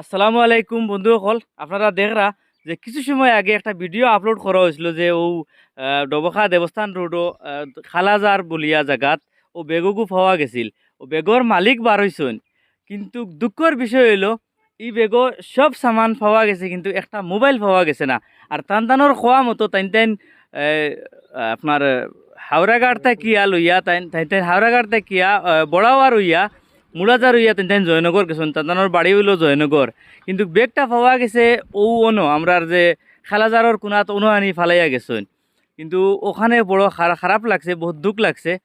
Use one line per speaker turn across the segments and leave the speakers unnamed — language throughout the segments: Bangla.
আসসালামু আলাইকুম বন্ধুসকল আপনারা দেখরা যে কিছু সময় আগে একটা ভিডিও আপলোড করা হয়েছিল যে ও ডবখা দেবস্থান রোডও খালাজার বলিয়া জাগাত ও বেগগু পাওয়া গেছিল। ও বেগর মালিক বার হইছেন কিন্তু দুঃখের বিষয় হইল, ই বেগ সব সামান পাওয়া গেছে, কিন্তু একটা মোবাইল পাওয়া গেছে না। আর টান টানোর খোয়া মতো তাইন তাইন আপনার হাওড়াঘাট কিয়া লইয়া, তাইন তাইন তাইন হাওড়াঘাট কিয়া বড়াওয়ার হইয়া মুলাজার হইয়া তেন তেন জয়নগর গেছেন তাদের বাড়ি হইল জয়নগর। কিন্তু বেগটা পাওয়া গেছে ও অনো আমরার যে খালাজারর কোনাত অনু আনি ফালাইয়া গেছেন। কিন্তু ওখানে বড় খারা- খারাপ লাগছে, বহুত দুঃখ লাগছে।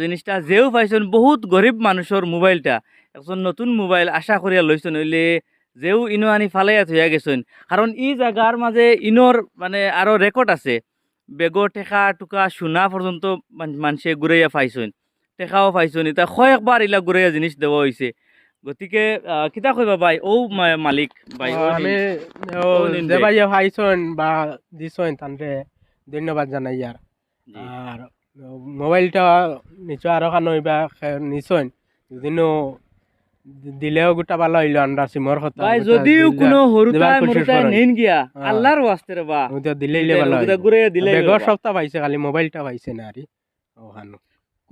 জিনিসটা যেও পাইছেন, বহুত গরিব মানুষের মোবাইলটা। একজন নতুন মোবাইল আশা করিয়া লইছেন, হইলে যেও ইনো আনি ফালাইয়া থইয়া গেছেন। কারণ ই জায়গার মাঝে ইনোর মানে আরও রেকর্ড আছে। বেগর টেকা টুকা সোনা পর্যন্ত মান- মানুষে ঘুরাইয়া পাইছেন। টেকাও পাইছেন এটা কয়েকবার ইলা ঘুরাইয়া জিনিস দেওয়া হয়েছে গতিকে কিতা কইবা ভাই ও মালিক ভাই
আমি
নি-।
যে ভাইয়া ভাইছন বা দিছন তানরে ধন্যবাদ জানাই আর আর মোবাইলটা নিশ্চয় আরও খান হইবা নিছন। যদিনো দিলেও গোটা ভালো হইল আমরা সিমর কথা
ভাই যদিও কোনো হরুতায় মরুতায়। নেন গিয়া
হ্যাঁ।
আল্লাহর ওয়াস্তে রে বা
দিলেইলে ভালো।
ঘুরে দিলে
বেগর সপ্তাহ পাইছে খালি মোবাইলটা পাইছে না আরি ও হানো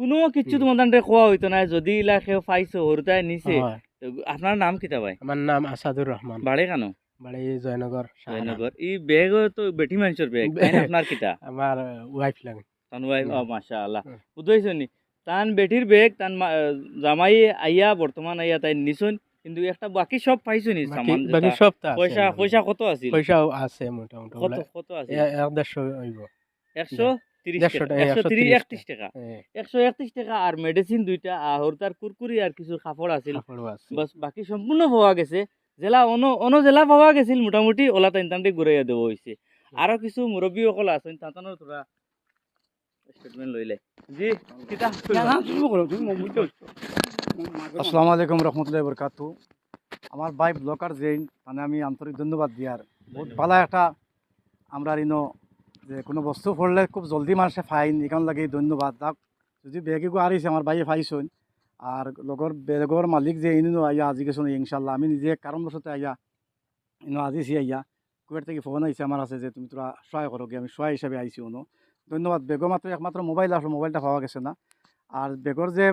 কোনো কিছু তোমাদের খোয়া হইতো না যদি ইলাকে পাইছো হরুতায় নিছে। আপনার নাম কিতা ভাই?
আমার নাম আসাদুর রহমান
বাড়ি কেন
বাড়ি জয়নগর
জয়নগর ই ব্যাগ তো বেটি মানুষের
ব্যাগ
আপনার কিতা
আমার ওয়াইফ লাগে।
তান
ওয়াইফ
মাশাআল্লাহ। বুঝাইছনি তান বেটির ব্যাগ তান জামাই আইয়া বর্তমান আইয়া তাই নিছুন কিন্তু একটা বাকি সব পাইছো নি সামান
বাকি সব
পয়সা পয়সা কত আছে
পয়সা আছে মোটামুটি।
কত কত
আছে 100 হইব।
100 আর মেডিসিন দুইটা আর তার কুরকুরি আর কিছু কাপড় আছিল।
কাপড়ও আছে
বাস বাকি সম্পূর্ণ পাওয়া গেছে। জেলা অন অন জেলা পাওয়া গেছিল মোটামুটি ওলা তাইন তান্তে ঘুরাইয়া দেওয়া হয়েছে আরও কিছু মুরব্বী সকল আছেন তাঁতানোর তোরা স্টেটমেন্ট লইলে জি কিতা?
আসসালামু আলাইকুম রহমতুল্লাহ বরকাতু আমার ভাই ব্লকার জেইন মানে আমি আন্তরিক ধন্যবাদ দিয়ার বহুত ভালো একটা আমরা ইনো যে কোনো বস্তু পড়লে খুব জলদি মানুষে ফাইন এখান লাগে ধন্যবাদ। তাক যদি বেগে গো আরিছে আমার ভাইয়ে ফাইছুন আর লগর বেগর মালিক যে ইনো আইয়া আজি গেছো ইনশাল্লাহ আমি নিজে কারণবশত আইয়া ইনো আজিছি আইয়া কুয়েট থেকে ফোন আইছে আমার আছে যে তুমি তোরা সহায় করো আমি সহায় হিসাবে আইছি উনো ধন্যবাদ বেগর মাত্র একমাত্র মোবাইল আসলো মোবাইলটা পাওয়া গেছে না। আর বেগর যে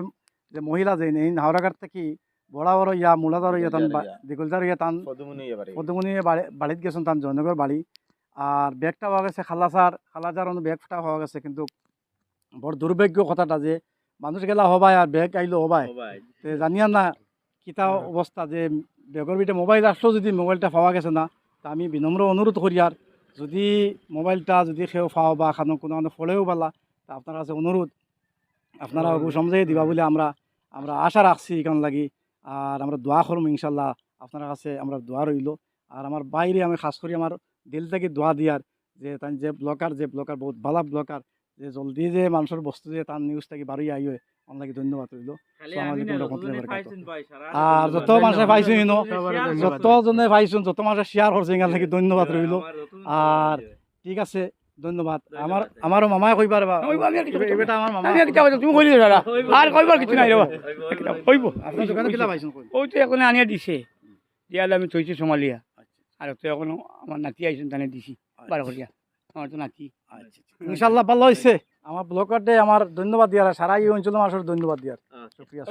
যে মহিলা যে এই হাওড়াঘাট থেকে বড় বড় ইয়া মূলাদার ইয়া তান দিগুলদার ইয়া। তান পদমুনি বাড়িত গেছেন তান জয়নগর বাড়ি আর ব্যাগটা পাওয়া গেছে খালাসার খালাজার অনু ব্যাগটা পাওয়া গেছে কিন্তু বড় দুর্ভাগ্য কথাটা যে মানুষ গেলা হবাই আর ব্যাগ আইলো হবাই। তে জানিয়া না কিতা অবস্থা যে ব্যাগর ভিতরে মোবাইল আসলো যদি মোবাইলটা পাওয়া গেছে না তা আমি বিনম্র অনুরোধ করি আর যদি মোবাইলটা যদি কেউ পাও বা খানো কোনো কোনো ফলেও পালা তা আপনার কাছে অনুরোধ আপনারা ওগু সমঝাই দিবা বলে আমরা আমরা আশা রাখছি এখান লাগি। আর আমরা দোয়া করম ইনশাল্লাহ আপনার কাছে আমরা দোয়া রইল। আর আমার বাইরে আমি খাস করি আমার দিল থেকে দোয়া দিয়ার যে তাই যে ব্লকার যে ব্লকার বহুত ভালো ব্লকার যে জলদি যে মানুষের বস্তু যে তার নিউজ থেকে বাড়ি আইয়ে আমার ধন্যবাদ রইল। আর যত মানুষে পাইছো ইনো যত জনে পাইছো যত মানুষে শেয়ার করছে এখান লাগি ধন্যবাদ রইল। আর ঠিক আছে ধন্যবাদ। আমার আমারও মামাই কইবার বা এবেটা আমার মামা
তুমি কইলি দাদা। আর কইবার কিছু নাই রবা কইব
আপনার দোকানে কিলা পাইছেন কই?
ওই তো এখন আনিয়া দিছে। দিয়ালে আমি থৈছি সোমালিয়া। আর তো এখন আমার নাতি আইসেন তানে দিছি বারো করিয়া আমার তো নাতি।
ইনশাল্লাহ ভালো হয়েছে আমার ব্লকার ডে আমার ধন্যবাদ দিয়ার সারা এই অঞ্চলের মানুষের ধন্যবাদ দিয়ার। শুক্রিয়া